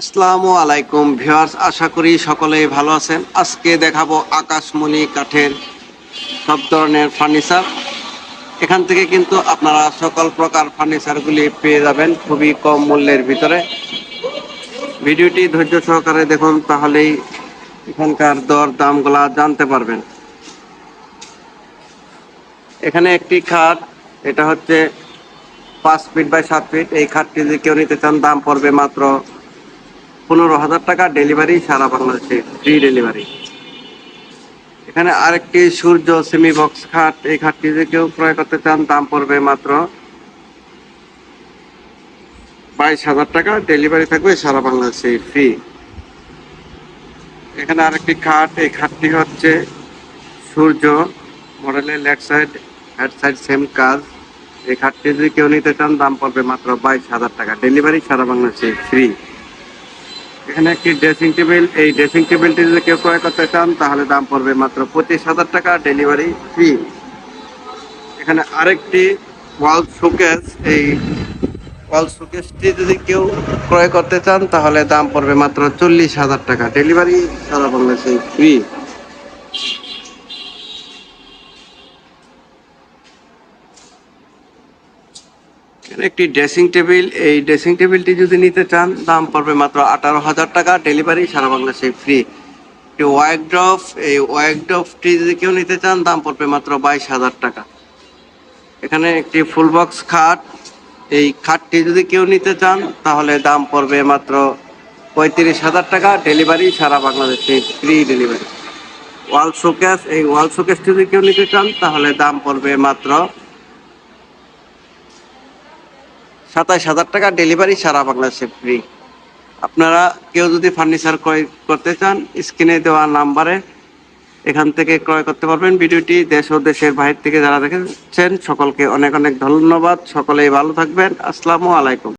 আসসালামু আলাইকুম ভিউয়ার্স, আশা করি সকলেই ভালো আছেন। আজকে দেখাবো আকাশমণি কাঠের সব ধরনের ফার্নিচার। এখান থেকে কিন্তু আপনারা সকল প্রকার ফার্নিচারগুলি পেয়ে যাবেন খুবই কম মূল্যের ভিতরে। ভিডিওটি ধৈর্য সহকারে দেখুন, তাহলেই এখানকার দর দামগুলা জানতে পারবেন। এখানে একটি খাট, এটা হচ্ছে পাঁচ ফিট বাই সাত ফিট। এই খাটটি যদি কেউ নিতে চান, দাম পড়বে মাত্র পনেরো হাজার টাকা ডেলিভারি সারা বাংলাদেশে ফ্রি ডেলিভারি এখানে আরেকটি সূর্য সেমি বক্স খাট, এই খাটটি যদি কেউ ক্রয় করতে চান, দাম পড়বে মাত্র বাইশ হাজার টাকা। ডেলিভারি থাকবে সারা বাংলাদেশে ফ্রি এখানে আরেকটি খাট, এই খাটটি হচ্ছে সূর্য মডেলের leg side head side same কাজ। এই খাটটি যদি কেউ নিতে চান, দাম পড়বে মাত্র বাইশ হাজার টাকা। ডেলিভারি সারা বাংলাদেশে ফ্রি এখানে একটি ড্রেসিং টেবিল। এই ড্রেসিং টেবিলটি যদি কেউ ক্রয় করতে চান, তাহলে দাম পড়বে মাত্র পঁচিশ হাজার টাকা, ডেলিভারি ফ্রি। এখানে আরেকটি ওয়াল শোকেস। এই ওয়াল শোকেসটি যদি কেউ ক্রয় করতে চান, তাহলে দাম পড়বে মাত্র চল্লিশ হাজার টাকা, ডেলিভারি সারা বাংলাদেশে ফ্রি। একটি ড্রেসিং টেবিল। এই ড্রেসিং টেবিলটি যদি নিতে চান, দাম পড়বে মাত্র আঠারো হাজার টাকা। ডেলিভারি সারা বাংলাদেশে ফ্রি। একটি ওয়াইড্রফ এই ওয়াইড্রফটি যদি কেউ নিতে চান, দাম পড়বে মাত্র বাইশ হাজার টাকা। এখানে একটি ফুল বক্স খাট। এই খাটটি যদি কেউ নিতে চান, তাহলে দাম পড়বে মাত্র পঁয়ত্রিশ হাজার টাকা। ডেলিভারি সারা বাংলাদেশে ফ্রি ডেলিভারি। ওয়াল শোকেস, এই ওয়াল শোকেসটি যদি কেউ নিতে চান, তাহলে দাম পড়বে মাত্র সাতাশ হাজার টাকা ডেলিভারি সারা বাংলাদেশে ফ্রি আপনারা কেউ যদি ফার্নিচার ক্রয় করতে চান স্ক্রিনে দেওয়া নাম্বারে এখান থেকে ক্রয় করতে পারবেন। ভিডিওটি দেশ ও দেশের বাইরে থেকে যারা দেখেছেন, সকলকে অনেক অনেক ধন্যবাদ। সকলেই ভালো থাকবেন। আসসালামু আলাইকুম।